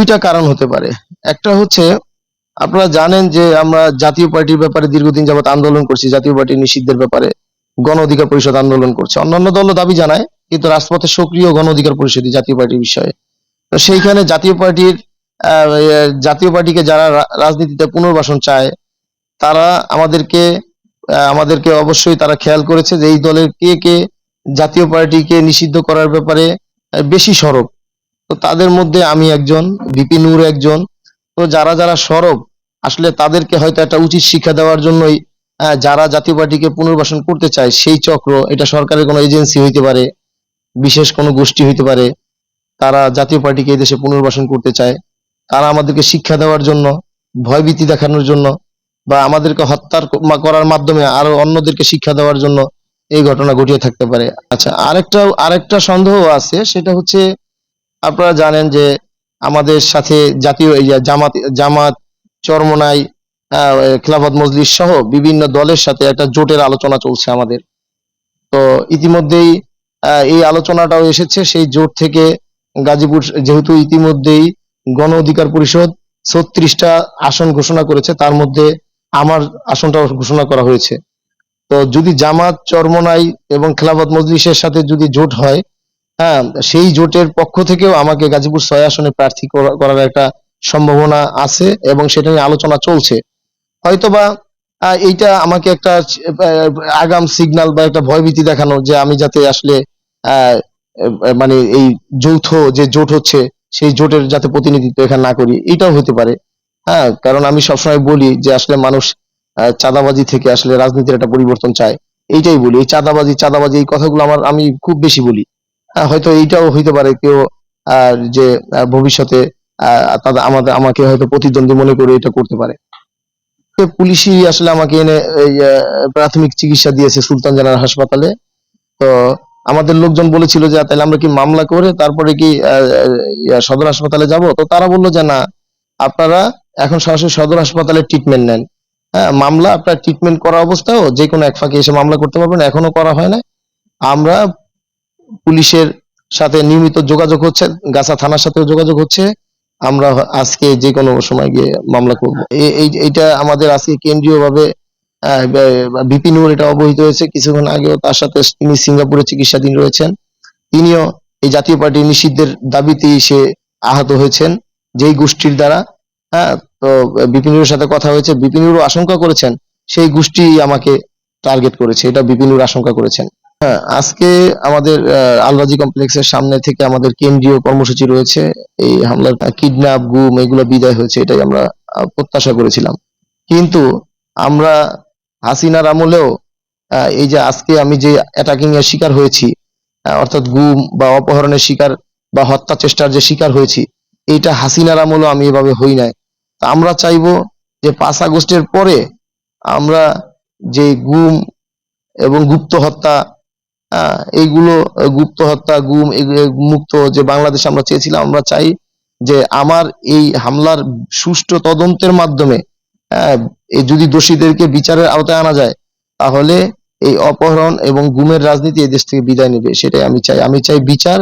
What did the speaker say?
দুইটা কারণ হতে পারে। একটা হচ্ছে, আপনারা জানেন যে আমরা জাতীয় পার্টির ব্যাপারে দীর্ঘদিন যাবত আন্দোলন করছি, জাতীয় পার্টি নিষিদ্ধের ব্যাপারে গণ অধিকার পরিষদ আন্দোলন করছে। অন্যান্য দলও দাবি জানায়, কিন্তু রাজপথে সক্রিয় গণ অধিকার পরিষদই জাতীয় পার্টির বিষয়ে। তো সেইখানে জাতীয় পার্টির জাতীয় পার্টিকে যারা রাজনীতিতে পুনর্বাসন চায়, তারা আমাদেরকে আমাদেরকে অবশ্যই তারা খেয়াল করেছে যে এই দলের কে কে জাতীয় পার্টিকে নিষিদ্ধ করার ব্যাপারে বেশি সরব। তো তাদের মধ্যে আমি একজন বিপি নূর একজন। তো যারা যারা সরব, আসলে তাদেরকে হয়তো একটা উচিত শিক্ষা দেওয়ার জন্যই যারা জাতীয় পার্টিকে পুনর্বাসন করতে চায়, সেই চক্র, এটা সরকারের কোনো এজেন্সি হইতে পারে, বিশেষ কোনো গোষ্ঠী হইতে পারে, তারা জাতীয় পার্টিকে এই দেশে পুনর্বাসন করতে চায়। তারা আমাদেরকে শিক্ষা দেওয়ার জন্য, ভয়ভীতি দেখানোর জন্য, বা আমাদেরকে হত্যার করার মাধ্যমে আরও অন্যদেরকে শিক্ষা দেওয়ার জন্য এই ঘটনা ঘটিয়ে থাকতে পারে। আচ্ছা আরেকটা আরেকটা সন্দেহ আছে, সেটা হচ্ছে আপনারা জানেন যে আমাদের সাথে জাতীয় জামাত জামাত, চরমনাই খেলাফত মজলিস সহ বিভিন্ন দলের সাথে একটা জোটের আলোচনা চলছে আমাদের। তো ইতিমধ্যেই এই আলোচনাটাও এসেছে। সেই জোট থেকে গাজীপুর যেহেতু ইতিমধ্যেই গণ অধিকার পরিষদ ছত্রিশটা আসন ঘোষণা করেছে, তার মধ্যে আমার আসনটাও ঘোষণা করা হয়েছে। তো যদি জামাত, চরমনাই এবং খেলাফত মজলিসের সাথে যদি জোট হয় হ্যাঁ সেই জোটের পক্ষ থেকেও আমাকে গাজীপুর ছয় আসনে প্রার্থী করা- করার একটা সম্ভাবনা আছে এবং সেটা নিয়ে আলোচনা চলছে। হয়তোবা এইটা আমাকে একটা আগাম সিগন্যাল বা একটা ভয়ভীতি দেখানো যে আমি যাতে আসলে মানে এই যৌথ যে জোট হচ্ছে, সেই জোটের যাতে প্রতিনিধিত্ব এখানে না করি, এটাও হতে পারে। হ্যাঁ কারণ আমি সবসময় বলি যে আসলে মানুষ চাঁদাবাজি থেকে আসলে রাজনীতির একটা পরিবর্তন চায়। এইটাই বলি, এই চাঁদাবাজি চাঁদাবাজি এই কথাগুলো আমার, আমি খুব বেশি বলি। হয়তো এইটাও হইতে পারে কেউ আহ, যে ভবিষ্যতে তাদের আমাদের আমাকে হয়তো প্রতিদ্বন্দ্বী মনে করে এটা করতে পারে। পুলিশই আসলে আমাকে এনে প্রাথমিক চিকিৎসা দিয়েছে সুলতান জেনারেল হাসপাতালে। তো আমাদের লোকজন বলেছিল যে তাহলে আমরা কি মামলা করে তারপরে কি সদর হাসপাতালে যাব? তো তারা বলল যে না আপনারা এখন সরাসরি সদর হাসপাতালে ট্রিটমেন্ট নেন। হ্যাঁ মামলা আপনার ট্রিটমেন্ট করা অবস্থাও যে কোনো এক ফাঁকে এসে মামলা করতে পারবেন এখনও করা হয় না আমরা পুলিশের সাথে নিয়মিত যোগাযোগ হচ্ছে, গাছা থানার সাথেও যোগাযোগ হচ্ছে। আমরা আজকে যে কোনো সময় গিয়ে মামলা করব। এইটা আমাদের আজকে কেন্দ্রীয় ভাবে বিপিনুর এটা অবহিত হয়েছে। কিছুক্ষণ আগেও তার সাথে তিনি সিঙ্গাপুরে চিকিৎসাধীন রয়েছেন। তিনিও এই জাতীয় পার্টি নিষিদ্ধের দাবিতেই সে আহত হয়েছেন, যেই গোষ্ঠীর দ্বারা। হ্যাঁ তো বিপিনুরের সাথে কথা হয়েছে। বিপিনুরও আশঙ্কা করেছেন, সেই গোষ্ঠী আমাকে টার্গেট করেছে। এটা বিপিনুর আশঙ্কা করেছেন। হ্যাঁ আজকে আমাদের আলরাজি কমপ্লেক্সের সামনে থেকে আমাদের কেন্দ্রীয় কর্মসূচি রয়েছে। এই হামলার কিডন্যাপ, গুম এগুলো বিদায় হয়েছে, এটাই আমরা প্রত্যাশা করেছিলাম। কিন্তু আমরা হাসিনার আমলেও এই যে আজকে আমি যে অ্যাটাকিং এর শিকার হয়েছি অর্থাৎ গুম বা অপহরণের শিকার বা হত্যা চেষ্টার যে শিকার হয়েছি, এইটা হাসিনার আমলেও আমি এভাবে হই নাই। আমরা চাইব যে পাঁচ আগস্টের পরে আমরা যে গুম এবং গুপ্ত হত্যা এইগুলো গুপ্ত হত্যা, গুম মুক্ত যে বাংলাদেশ আমরা চেয়েছিলাম, আমরা চাই যে আমার এই হামলার সুষ্ঠু তদন্তের মাধ্যমে যদি দোষীদেরকে বিচারের আওতায় আনা যায়, তাহলে এই অপহরণ এবং গুমের রাজনীতি এই দেশ থেকে বিদায় নেবে, সেটাই আমি চাই। আমি চাই বিচার